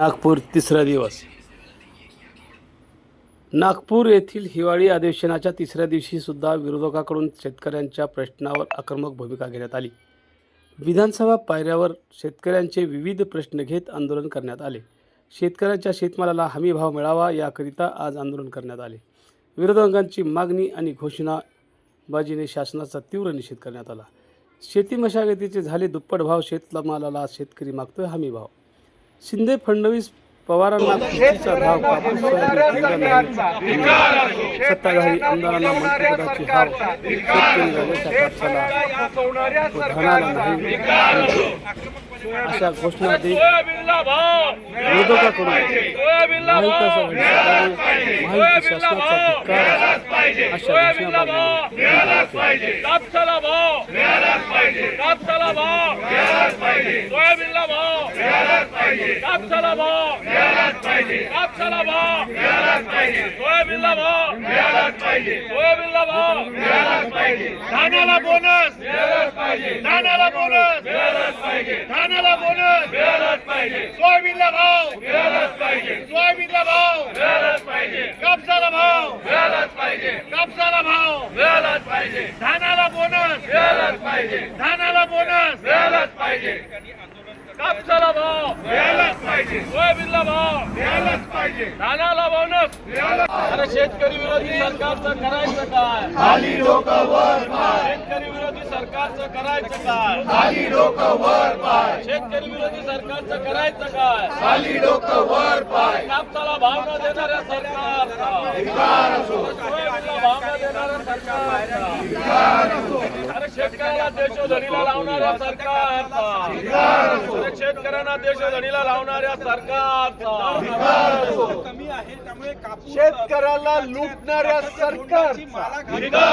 नागपूर तिसरा दिवस. नागपूर येथील हिवाळी अधिवेशनाच्या तिसऱ्या दिवशी सुद्धा विरोधकाकडून शेतकऱ्यांच्या प्रश्नावर आक्रमक भूमिका घेण्यात आली. विधानसभा पायऱ्यावर शेतकऱ्यांचे विविध प्रश्न घेत आंदोलन करण्यात आले. शेतकऱ्यांच्या शेतमालाला हमी भाव मिळावा याकरिता आज आंदोलन करण्यात आले. विरोधकांची मागणी आणि घोषणाबाजीने शासनाचा तीव्र निषेध करण्यात आला. शेती मशागतीचे झाले दुप्पट भाव शेतमालाला शेतकरी मागतोय हमी भाव. शिंदे फडणवीस पवारांना कृषीचा भाव कापूस सत्ताधारी आमदारांना मंत्रिपदाची हाव शेतकरी नाही. अशा घोषणा देत विरोधकाकडून महाविकास शासनाचा धिक्कार अशा घोषणाबाजी सोयाबीनला भाव सोयाबीनला भाव धानाला बोनस. मिळालाच पाहिजे. धानाला बोनस. मिळालाच पाहिजे. धानाला बोनस. मिळालाच पाहिजे. सोयाबीनला भाव. मिळालाच पाहिजे. सोयाबीनला भाव. मिळालाच पाहिजे. कापसाला भाव. मिळालाच पाहिजे. कापसाला भाव. मिळालाच पाहिजे. धानाला बोनस. मिळालाच पाहिजे. धानाला बोनस. मिळालाच पाहिजे. कापसाला भाव. पाहिजे. सोयाबीनला भाव. मिळालाच पाहिजे. धानाला बोनस अरे शेतकरी विरोधी सरकारचं करायचं काय? खाली लोक वर पाय. शेतकरी विरोधी सरकारचं करायचं काय? खाली लोक वर पाय. शेतकरी विरोधी सरकारचं करायचं काय? खाली लोक वर पाय. कापसाला भाव न देणाऱ्या सोयाबीनला भाव न देणाऱ्या सरकारचा. अरे शेतकऱ्यांना देशोधडीला लावणाऱ्या सरकारचा. शेतकऱ्यांना देशोधडीला लावणाऱ्या सरकारचा. कमी आहे त्यामुळे शेतकऱ्याला लुटणाऱ्या सरकारचा